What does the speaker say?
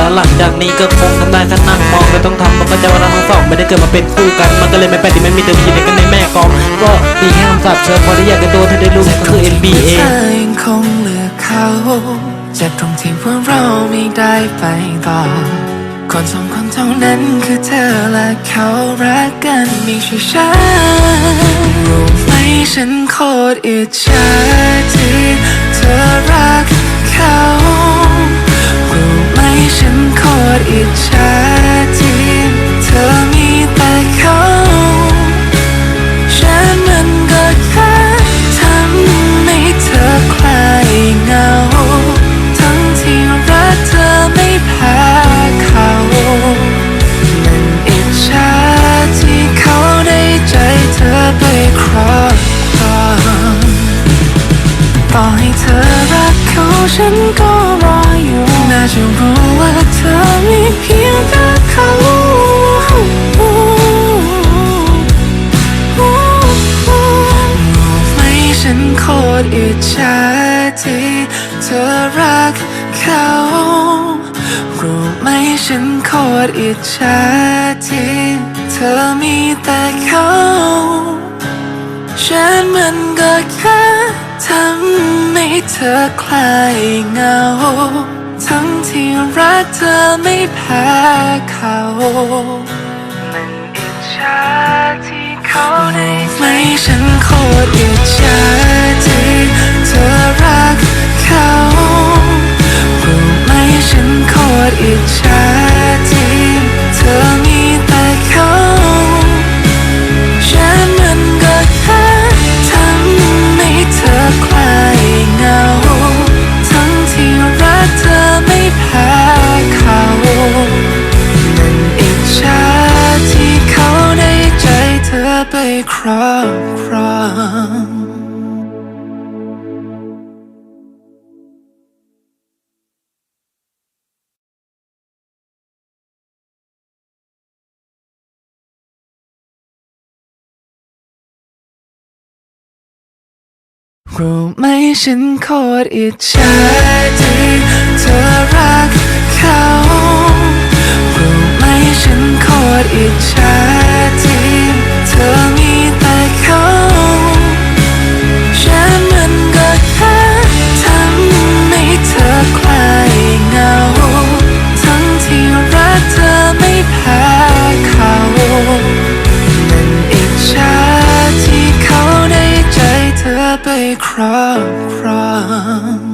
แล้วหลังจากนี้ก็คงทำได้แค่นั่งมองแล้วต้องทำมันก็จะว่าเราทั้งสองไม่ได้เกิดมาเป็นคู่กัน มันก็เลยไม่แปลกที่ไม่มีเธอมีในกันในแม่กองก็มีแค่คำสาปเชิญพอได้อยากกับตัวเธอได้รู้ก็คือ NBA เธอยังคงเลือกเขาเจ็บตรงที่พว่าเราไม่ได้ไปต่อคนสองคนเท่านั้นคือเธอและเขารักกันไม่ใช่ฉันรู้ไหมฉันโคตรอิจฉา ฉันก็รออยู่ น่าจะรู้ว่าเธอมีเพียงแต่เขารู้ไหมฉันโคตรอิจฉาที่เธอรักเขารู้ไหมฉันโคตรอิจฉาที่เธอมีแต่เขา ฉันมันก็แค่ทำ ให้เธอคลายเหงา ทั้งที่รักเธอไม่แพ้เขา มันอิจฉาที่เขาได้ไม่ฉันโคตรอิจฉา ครอบครองรู้ไหมฉันโคตรอิจฉาที่ ครับครอง